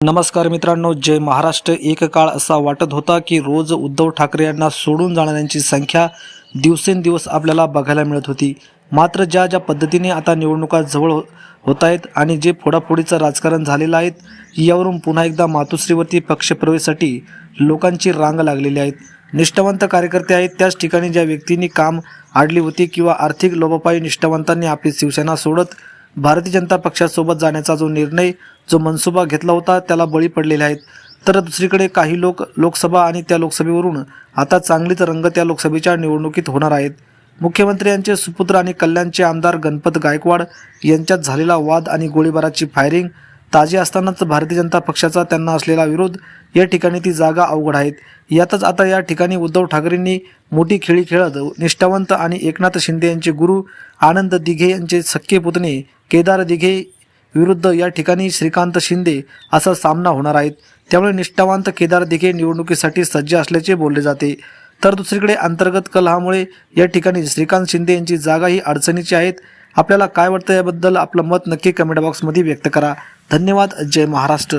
नमस्कार मित्रांनो जय महाराष्ट्र. एक काळ असा वाटत होता की रोज उद्धव ठाकरे यांना सोडून जाणाऱ्यांची संख्या दिवसेंदिवस आपल्याला बघायला मिळत होती. मात्र ज्या ज्या पद्धतीने आता निवडणुका जवळ होत आहेत आणि जे फोडाफोडीचं राजकारण झालेलं आहे यावरून पुन्हा एकदा मातोश्रीवरती पक्षप्रवेशासाठी लोकांची रांग लागलेली आहेत निष्ठावंत कार्यकर्ते आहेत. त्याच ठिकाणी ज्या व्यक्तींनी काम आडली होती किंवा आर्थिक लोभापायी निष्ठावंतांनी आपली शिवसेना सोडत भारतीय जनता पक्षासोबत जाण्याचा जो निर्णय जो मनसुबा घेतला होता त्याला बळी पडलेले आहेत. तर दुसरीकडे काही लोक लोकसभा आणि त्या लोकसभेवरून आता चांगलीच रंग त्या लोकसभेच्या निवडणुकीत होणार आहेत. मुख्यमंत्री यांचे सुपुत्र आणि कल्याणचे आमदार गणपत गायकवाड यांच्यात झालेला वाद आणि गोळीबाराची फायरिंग ताजी असतानाच भारतीय जनता पक्षाचा त्यांना असलेला विरोध या ठिकाणी ती जागा अवघड आहेत. यातच आता या ठिकाणी उद्धव ठाकरेंनी मोठी खेळी खेळत निष्ठावंत आणि एकनाथ शिंदे यांचे गुरु आनंद दिघे यांचे सख्खे पुतणे केदार दिघे विरुद्ध या ठिकाणी श्रीकांत शिंदे असा सामना होणार आहेत. त्यामुळे निष्ठावंत केदार देखील निवडणुकीसाठी सज्ज असल्याचे बोलले जाते. तर दुसरीकडे अंतर्गत कलहामुळे या ठिकाणी श्रीकांत शिंदे यांची जागा ही अडचणीची आहेत. आपल्याला काय वाटतं याबद्दल आपलं मत नक्की कमेंट बॉक्समध्ये व्यक्त करा. धन्यवाद. जय महाराष्ट्र.